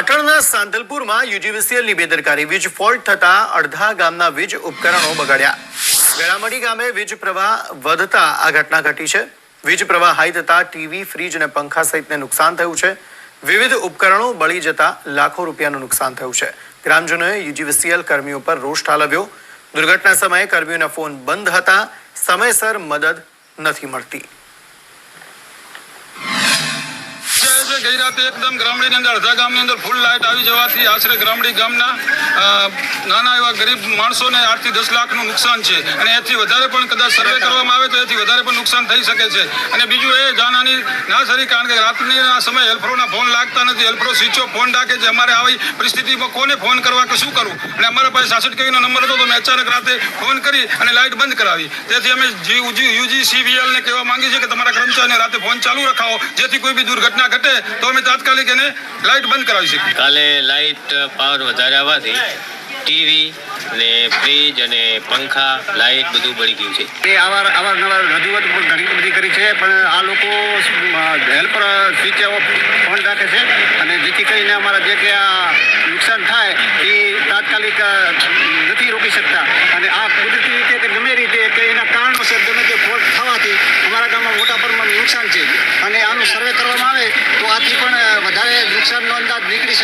પાટણના સાંધલપુરમાં યુજીવીસીએલની બેદરકારી વીજ ફોલ્ટ થતા અડધા ગામના વીજ ઉપકરણો બગાડ્યા. વેળામડી ગામે વીજ પ્રવાહ વધતા આ ઘટના ઘટી છે. વીજ પ્રવાહ હાઈ થતા ટીવી, ફ્રીજ અને પંખા સહિતને નુકસાન થયું છે. વિવિધ ઉપકરણો બળી જતા લાખો રૂપિયાનું નુકસાન થયું છે. ગ્રામજનોએ યુજીવીસીએલ કર્મીઓ પર રોષ ઠાલવ્યો. દુર્ઘટના સમયે કર્મીઓના ફોન બંધ હતા. સમયસર મદદ નથી મળતી. ગઈ રાતે એકદમ ગ્રામડીની અંદર અડધા ગામની અંદર ફૂલ લાઇટ આવી જવાથી આશરે ગ્રામડી ગામના નાના એવા ગરીબ માણસોને આઠથી દસ લાખનું નુકસાન છે. અને એથી વધારે પણ કદાચ સર્વે કરવામાં આવે તો એથી વધારે પણ નુકસાન થઈ શકે છે. અને બીજું એ જાનહાની ના સરી કારણ કે રાત્રિના સમયે હેલ્પરોના ફોન લાગતા નથી હેલ્પરો સ્વિચ ઓફ ફોન રાખે છે. અમારે આવી પરિસ્થિતિમાં કોને ફોન કરવા કે શું કરવું? અને અમારા પાસે સાસઠ કેવીનો નંબર હતો તો મેં અચાનક રાતે ફોન કરી અને લાઇટ બંધ કરાવી. તેથી અમે યુજી સીવીએલ ને કહેવા માંગીએ છીએ કે તમારા કર્મચારીને રાતે ફોન ચાલુ રખાવો જેથી કોઈ બી દુર્ઘટના ઘટે તો અમે તાત્કાલિક એને લાઇટ બંધ કરાવી શકીએ. કાલે લાઇટ પાવર વધારે આવવાથી ટીવી ને ફ્રીજ અને પંખા લાઇટ બધું બળી ગયું છે. એ અવાર અવારનવાર રજૂઆત પણ ઘણી બધી કરી છે પણ આ લોકો હેલ્પર સ્વિચ ઓફ ફોન રાખે છે અને જેથી કરીને અમારા જે કે આ નુકસાન થાય એ તાત્કાલિક નથી રોકી શકતા. અને આ કુદરતી રીતે કે ગમે રીતે કે એના કારણોસર ગમે તે ફોલ્ટ થવાથી અમારા ગામમાં મોટા પ્રમાણમાં નુકસાન છે. અને આનું સર્વે કરવામાં આવે આથી પણ વધારે નુકસાનનો અંદાજ નીકળી